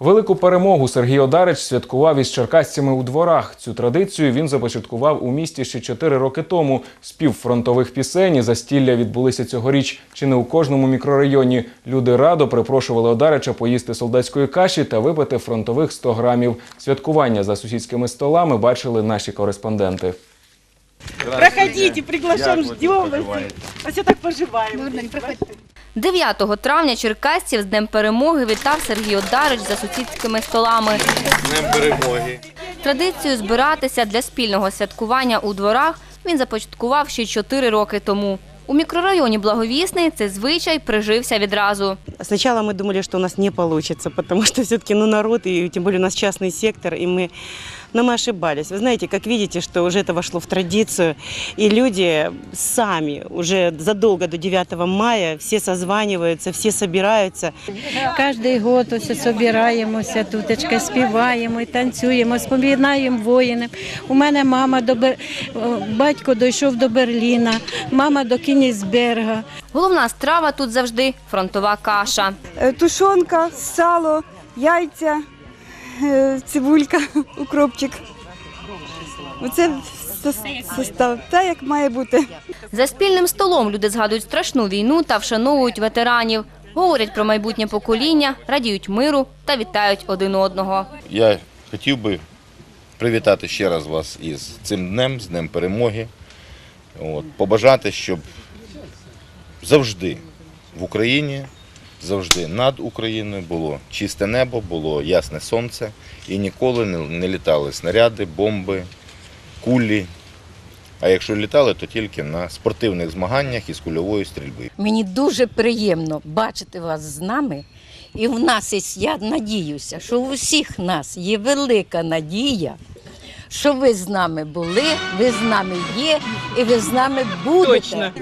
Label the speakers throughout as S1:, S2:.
S1: Велику перемогу Сергій Одарич святкував із черкасцями у дворах. Цю традицію він започаткував у місті ще чотири роки тому. Спів фронтових пісень і застілля відбулися цьогоріч. Чи не у кожному мікрорайоні люди радо припрошували Одарича поїсти солдатської каші та випити фронтових 100 грамів. Святкування за сусідськими столами бачили наші кореспонденти.
S2: Проходите, приглашаем, ждем вас. А все так поживаем.
S3: 9 травня черкасців з Днем Перемоги вітав Сергій Одарич за сусідськими столами.
S4: Днем перемоги.
S3: Традицію збиратися для спільного святкування у дворах він започаткував ще 4 роки тому. У мікрорайоні Благовісний цей звичай прижився відразу.
S2: Сначала мы думали, что у нас не получится, потому что все-таки ну, народ, и тем более у нас частный сектор, и мы, но мы ошибались. Вы знаете, как видите, что уже это вошло в традицию, и люди сами уже задолго до 9 мая все созваниваются, все собираются.
S5: Кожний год ось собираємося тутечка, співаємо і танцюємо, споминаємо воїнів. У мене мама до Бер... о, батько дійшов до Берліна, мама до Кінісберга.
S3: Головна страва тут завжди фронтова каша.
S6: Е, тушонка, сало, яйця, е, цибулька, укропчик. Оце состав, так як має бути.
S3: За спільним столом люди згадують страшну війну та вшановують ветеранів. Говорять про майбутнє покоління, радіють миру та вітають один одного.
S4: Я хотів би привітати ще раз вас із цим днем, з Днем перемоги. От, побажати, щоб завжди в Україні, завжди над Україною було чисте небо, було ясне сонце і ніколи не, літали снаряди, бомби, кулі. А якщо літали, то тільки на спортивних змаганнях із кульової стрільби.
S7: Мені дуже приємно бачити вас з нами. І в нас є, я надіюся, що у всіх нас є велика надія, що ви з нами були, ви з нами є і ви з нами будете.
S2: Точно.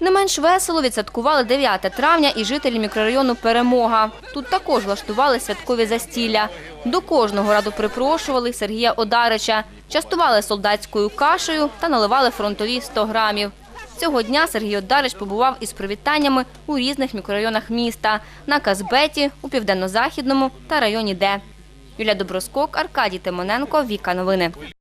S3: Не менш весело відсвяткували 9 травня і жителі мікрорайону Перемога. Тут також влаштували святкові застілля. До кожного раду припрошували Сергія Одарича, частували солдатською кашею та наливали фронтові 100 грамів. Цього дня Сергій Одарич побував із привітаннями у різних мікрорайонах міста на Казбеті, у південно-західному та районі Д. Юлія Доброскок, Аркадій Тимоненко, Віка Новини.